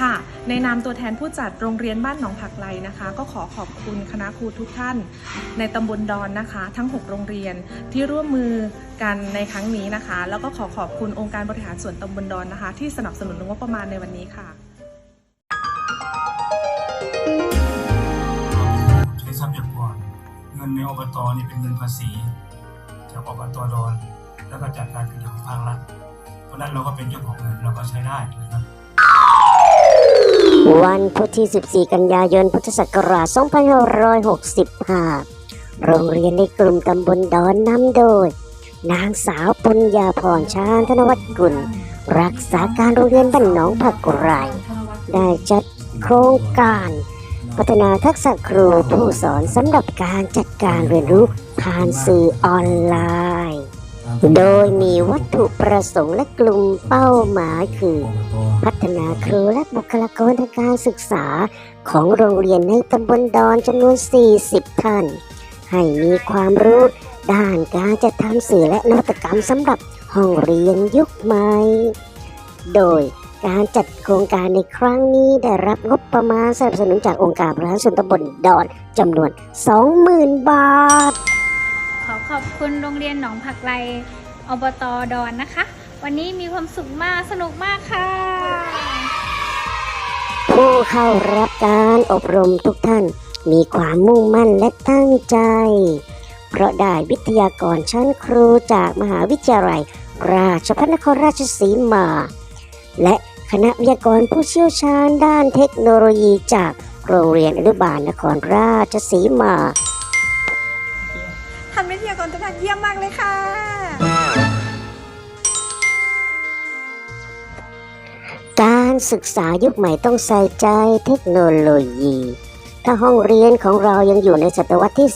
ค่ะ ในนามตัวแทนผู้จัดโรงเรียนบ้านหนองผักไลนะคะ ก็ขอขอบคุณคณะครูทุกท่าน ในตำบลดอนนะคะ ทั้ง 6 โรงเรียนที่ร่วมมือกันในครั้งนี้นะคะ แล้วก็ขอขอบคุณองค์การบริหารส่วนตำบลดอนนะคะ ที่สนับสนุนงบประมาณในวันนี้ค่ะใช้ทรัพยากรเงินในอบตนี่เป็นเงินภาษีจากอบตดอน แล้วก็จากการเป็นของภาครัฐเพราะฉะนั้นเราก็เป็นเจ้าของเงินเราก็ใช้ได้นะครับ วันพุธที่ 14 กันยายน พุทธศักราช 2565 โรงเรียนในกลุ่มตำบลดอนนำโดย นางสาวปุญญาพรชาญธนวัฒน์กุล รักษาการโรงเรียนบ้านหนองผักไรได้จัดโครงการ พัฒนาทักษะครูผู้สอนสำหรับการจัดการเรียนรู้ผ่านสื่อออนไลน์ โดยมีวัตถุประสงค์และกลุ่มเป้าหมายคือ พัฒนาครูและบุคลากรทางการศึกษาของโรงเรียนในตำบลดอนจำนวน 40 ท่าน ให้มีความรู้ด้านการจัดทำสื่อและนวัตกรรมสำหรับห้องเรียนยุคใหม่ โดยการจัดโครงการในครั้งนี้ได้รับงบประมาณสนับสนุนจากองค์การบริหารส่วนตำบลดอนจำนวน 20,000 บาท ขอบคุณโรงเรียนหนองผักไลอบตดอนนะคะ วันนี้มีความสุขมากสนุกมากค่ะ ผู้เข้ารับการอบรมทุกท่าน มีความมุ่งมั่นและตั้งใจ เพราะได้วิทยากรชั้นครูจากมหาวิทยาลัย ราชภัฏนครราชสีมา และคณะวิทยากรผู้เชี่ยวชาญด้านเทคโนโลยีจากโรงเรียนอนุบาลนครราชสีมา กรทุกท่านเยี่ยมมากเลยค่ะ การศึกษายุคใหม่ต้องใส่ใจเทคโนโลยี ถ้าห้องเรียนของเรายังอยู่ในศตวรรษที่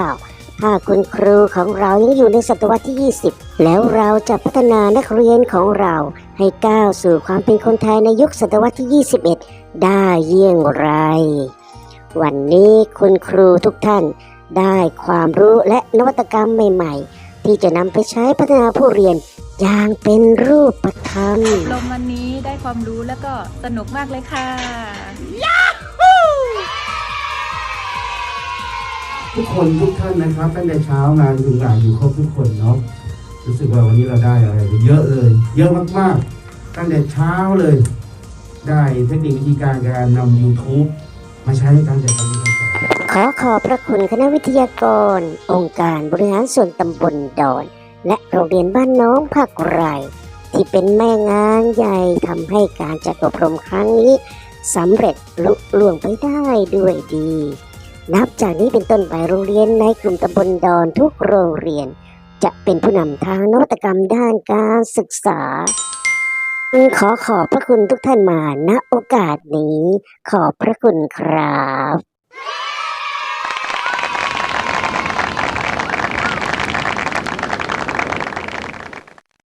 19 ถ้าคุณครูของเรายังอยู่ในศตวรรษที่ 20 แล้วเราจะพัฒนานักเรียนของเราให้ก้าวสู่ความเป็นคนไทยในยุคศตวรรษที่ 21 ได้เยี่ยงไร วันนี้คุณครูทุกท่าน ได้ความรู้และนวัตกรรมใหม่ ๆ ที่จะนำไปใช้พัฒนาผู้เรียนอย่างเป็นรูปธรรมลมวันนี้ได้ความรู้แล้วก็สนุกมากเลยค่ะทุกคนทุกท่านนะครับตั้งแต่เช้างานถึงบ่ายอยู่ครบทุกคนเนาะรู้สึกว่าวันนี้เราได้อะไรไปเยอะเลย เยอะมากๆ ตั้งแต่เช้าเลย ได้เทคนิควิธีการการนำ YouTube มาใช้ในการจัดการเรียนการสอนข อขอบพระคุณคณะวิทยากร องค์การบริหารส่วนตำบลดอน และโรงเรียนบ้านน้องผักไรที่เป็นแม่งานใหญ่ทำให้การจัดอบรมครั้งนี้สำเร็จลุล่วงไปได้ด้วยดี นับจากนี้เป็นต้นไปโรงเรียนในกลุ่มตำบลดอนทุกโรงเรียน จะเป็นผู้นำทางนวัตกรรมด้านการศึกษาขอขอบพระคุณทุกท่านมาณโอกาสนี้ ขอบพระคุณครับ